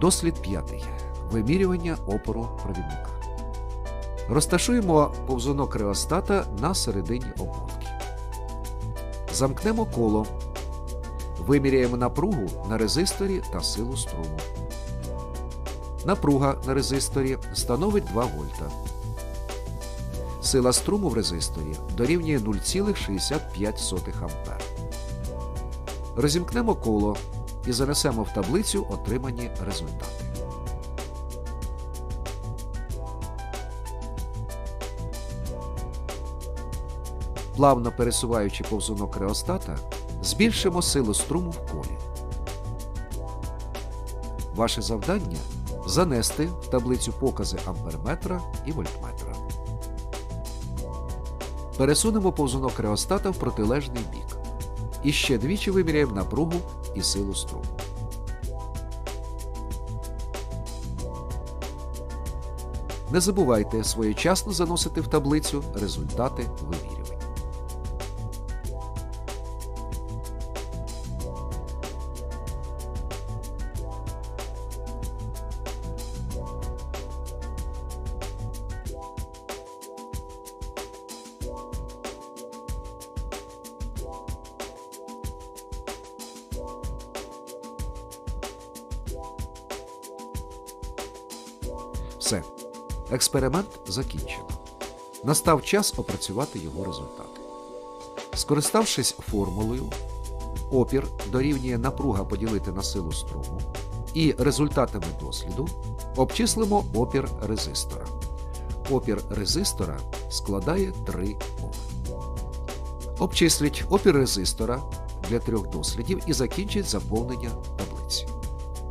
Дослід п'ятий. Вимірювання опору провідника. Розташуємо повзунок реостата на середині обмотки. Замкнемо коло. Виміряємо напругу на резисторі та силу струму. Напруга на резисторі становить 2 вольта. Сила струму в резисторі дорівнює 0,65 А. Розімкнемо коло і занесемо в таблицю отримані результати. Плавно пересуваючи повзунок реостата, збільшимо силу струму в колі. Ваше завдання занести в таблицю покази амперметра і вольтметра. Пересунемо повзунок реостата в протилежний бік. І ще двічі виміряємо напругу і силу струму. Не забувайте своєчасно заносити в таблицю результати вимірювань. Все. Експеримент закінчено. Настав час опрацювати його результати. Скориставшись формулою, опір дорівнює напруга поділити на силу струму і результатами досліду обчислимо опір резистора. Опір резистора складає 3 Ом. Обчисліть опір резистора для трьох дослідів і закінчить заповнення таблиці.